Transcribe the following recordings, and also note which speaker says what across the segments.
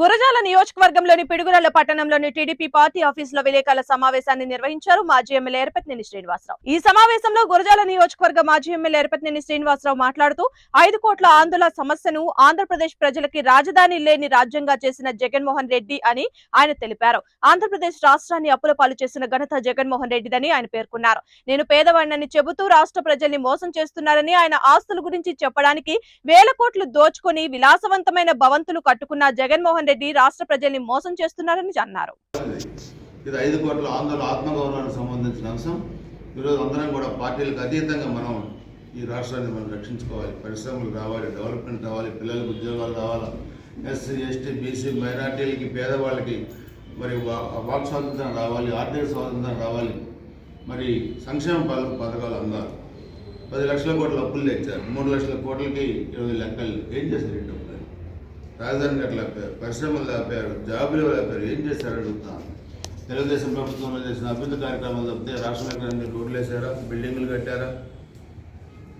Speaker 1: గురజాల నియోజకవర్గంలోని పిడుగురాల పట్టణంలోని TDP party ఆఫీసులో విలేకరుల సమావేశాన్ని నిర్వహించారు మాజీ ఎమ్మెల్యే ఎరపతినేని శ్రీనివాసరావు. ఈ సమావేశంలో గురజాల నియోజకవర్గ మాజీ ఎమ్మెల్యే ఎరపతినేని శ్రీనివాసరావు మాట్లాడుతూ ఐదు కోట్ల ఆందోళన సమస్యను ఆంధ్రప్రదేశ్ ప్రజలకి రాజధాని లేని రాజ్యంగా చేసిన జగన్మోహన్ రెడ్డి అని ఆయన తెలిపారు. ఆంధ్రప్రదేశ్ రాష్ట్రాన్ని అప్పుల పాలు చేసిన ఘనత జగన్మోహన్ రెడ్డిదని ఆయన పేర్కొన్నారు. నేను పేదవాడినని చెబుతూ రాష్ట్ర ప్రజల్ని మోసం చేస్తున్నారని ఆయన ఆస్తుల గురించి చెప్పడానికి వేల కోట్లు దోచుకొని విలాసవంతమైన భవంతులు కట్టుకున్న జగన్మోహన్ రెడ్డి రాష్ట్ర ప్రజల్ని మోసం చేస్తున్నారని అన్నారు.
Speaker 2: ఇది ఐదు కోట్ల ఆందోళన ఆత్మగౌరవానికి సంబంధించిన అంశం. ఈరోజు అందరం కూడా పార్టీలకు అతీతంగా మనం ఈ రాష్ట్రాన్ని మనం రక్షించుకోవాలి. పరిశ్రమలు రావాలి డెవలప్మెంట్ రావాలి పిల్లలకు ఉద్యోగాలు రావాలి? ఎస్సీ ఎస్టీ బీసీ మైనార్టీలకి పేదవాళ్ళకి మరి వాక్ స్వాతంత్రం రావాలి ఆర్థిక స్వాతంత్రం రావాలి. మరి సంక్షేమ పాలన పథకాలు అందాలి. పది లక్షల కోట్ల అప్పులు తెచ్చారు. మూడు లక్షల కోట్లకి ఇరవై లెక్కలు. ఏం చేశారు ఈ డబ్బులు? రాజధాని గట్ల ఆపారు పరిశ్రమలు ఆపారు జాబులు ఆపారు ఏం చేశారు అడుగుతాను తెలుగుదేశం ప్రభుత్వంలో చేసిన అభివృద్ధి కార్యక్రమాలు తప్పితే రాష్ట్రంలో మీరు రోడ్లు వేసారా బిల్డింగ్లు కట్టారా?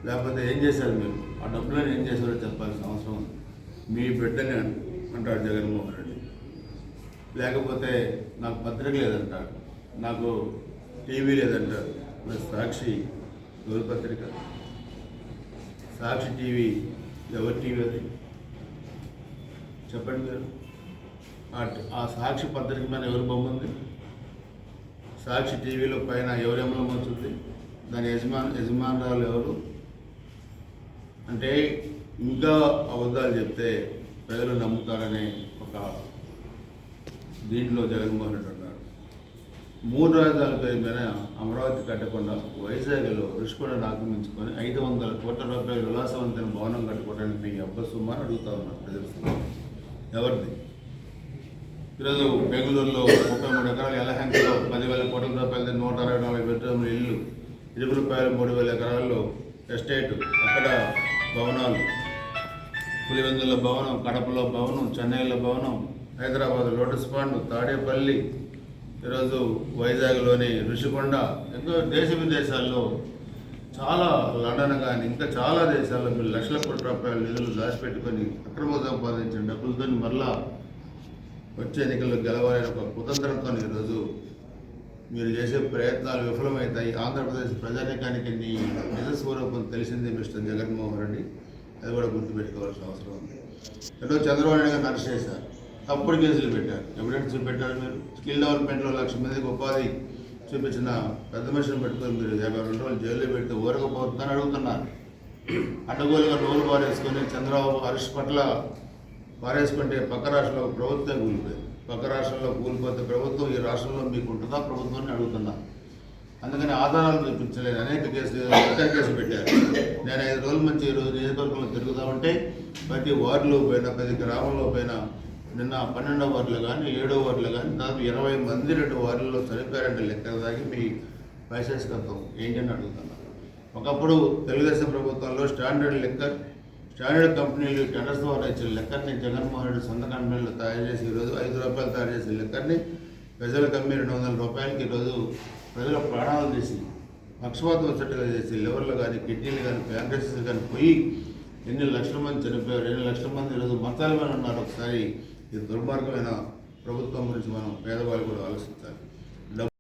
Speaker 2: లేకపోతే ఏం చేశారు మీరు? ఆ డబ్బులను ఏం చేశారో చెప్పాల్సిన అవసరం ఉంది. మీ బిడ్డని అంటాడు జగన్మోహన్ రెడ్డి. లేకపోతే నాకు పత్రిక లేదంటాడు నాకు టీవీ లేదంటాడు మరి సాక్షి ఎవరి పత్రిక? సాక్షి టీవీ ఎవరి టీవీ అది? చెప్పండి మీరు ఆ సాక్షి పత్రిక మీద ఎవరు బొమ్మ ఉంది? సాక్షి టీవీలో పైన ఎవరి ఎంబలం దాని యజమాన్ యజమానురాలు ఎవరు? అంటే ఇంకా అబద్ధాలు చెప్తే ప్రజలు నమ్ముతారనే ఒక దీంట్లో జగన్మోహన్ రెడ్డి ఉన్నారు మూడు రాజధానుల పేరు మీద అమరావతి కట్టకుండా వైజాగ్లో రుషికొండను ఆక్రమించుకొని ఐదు వందల కోట్ల రూపాయల విలాసవంతమైన భవనం కట్టుకోవడానికి అబ్బసుమారు అడుగుతా ఉన్నారు ప్రజలు. ఎవరిది? ఈరోజు బెంగళూరులో ముప్పై మూడు ఎకరాలు ఎలహంకలో పదివేల కోట్ల రూపాయలతో నూట అరవై నాలుగు బెడ్రూమ్ల ఇల్లు ఇరవై రూపాయలు మూడు వేల ఎకరాల్లో ఎస్టేట్ అక్కడ భవనాలు. పులివెందుల భవనం కడపలో భవనం చెన్నైలో భవనం హైదరాబాద్ లోటస్ పాండ్ తాడేపల్లి ఈరోజు వైజాగ్లోని ఋషికొండ ఎంతో దేశ విదేశాల్లో చాలా లండన్ కానీ ఇంకా చాలా దేశాల్లో మీరు లక్షల కోట్ల రూపాయల నిధులు దాచిపెట్టుకొని అక్రమ సంపాదించిన డబ్బులతో మరలా వచ్చే ఎన్నికల్లో గెలవాలని ఒక కుతంత్రంతో ఈరోజు మీరు చేసే ప్రయత్నాలు విఫలమవుతాయి. ఆంధ్రప్రదేశ్ ప్రజానికానికి నీ నిజ స్వరూపం తెలిసిందే మిస్టర్ జగన్మోహన్ రెడ్డి. అది కూడా గుర్తుపెట్టుకోవాల్సిన అవసరం ఉంది. ఎన్నో చంద్రబాబు నాయుడు గారిని అరెస్ట్ చేశారు తప్పుడు కేసులు పెట్టారు. ఎవిడెన్స్ పెట్టారు మీరు. స్కిల్ డెవలప్మెంట్లో లక్ష మందికి ఉపాధి చూపించిన పెద్ద మనిషిని పెట్టుకొని మీరు యాభై రెండు రోజులు జైల్లో పెడితే ఊరకపోతుందని అడుగుతున్నారు. అడ్డగోలుగా నోరు పారేసుకొని చంద్రబాబు అరెస్ట్ పట్ల పారేసుకుంటే పక్క రాష్ట్రంలో ప్రభుత్వం కూలిపోయింది. పక్క రాష్ట్రంలో కూలిపోతే ప్రభుత్వం ఈ రాష్ట్రంలో మీకు ఉంటుందా ప్రభుత్వాన్ని అడుగుతున్నా. అందుకని ఆధారాలు చూపించలేదు. అనేక కేసులు ఇతర కేసు పెట్టారు. నేను ఐదు రోజుల నుంచి ఈరోజు రోజు నియోజకవర్గంలో తిరుగుతా ఉంటే ప్రతి వార్డులో పోయినా ప్రతి గ్రామంలో పోయినా నిన్న పన్నెండవ వార్డులో కానీ ఏడో వార్డులో కానీ దాదాపు ఇరవై మంది రెండు వార్డుల్లో చనిపోయారంటే లెక్క దాగి మీ వైశేషికత్వం. ఏంటని అడుగుతున్నాను ఒకప్పుడు తెలుగుదేశం ప్రభుత్వంలో స్టాండర్డ్ లెక్కర్ స్టాండర్డ్ కంపెనీలు టెండర్స్ ద్వారా ఇచ్చిన లెక్కర్ని జగన్మోహన్ రెడ్డి సొంత కంపెనీలు తయారు చేసి ఈరోజు ఐదు రూపాయలు తయారు చేసిన లెక్కర్ని ప్రజల కమ్మి రెండు వందల రూపాయలకి ఈరోజు ప్రజల ప్రాణాలు తీసి పక్షపాతం వచ్చేట్టుగా చేసి లివర్లు కానీ కిడ్నీలు కానీ ప్యాంక్రసిస్ కానీ పోయి ఎన్ని లక్షల మంది చనిపోయారు ఎన్ని లక్షల మంది ఈరోజు మతాలు మీద ఉన్నారు ఒకసారి ఇది దుర్మార్గమైన ప్రభుత్వం గురించి మనం పేదవాళ్ళు కూడా ఆలోచించాలి.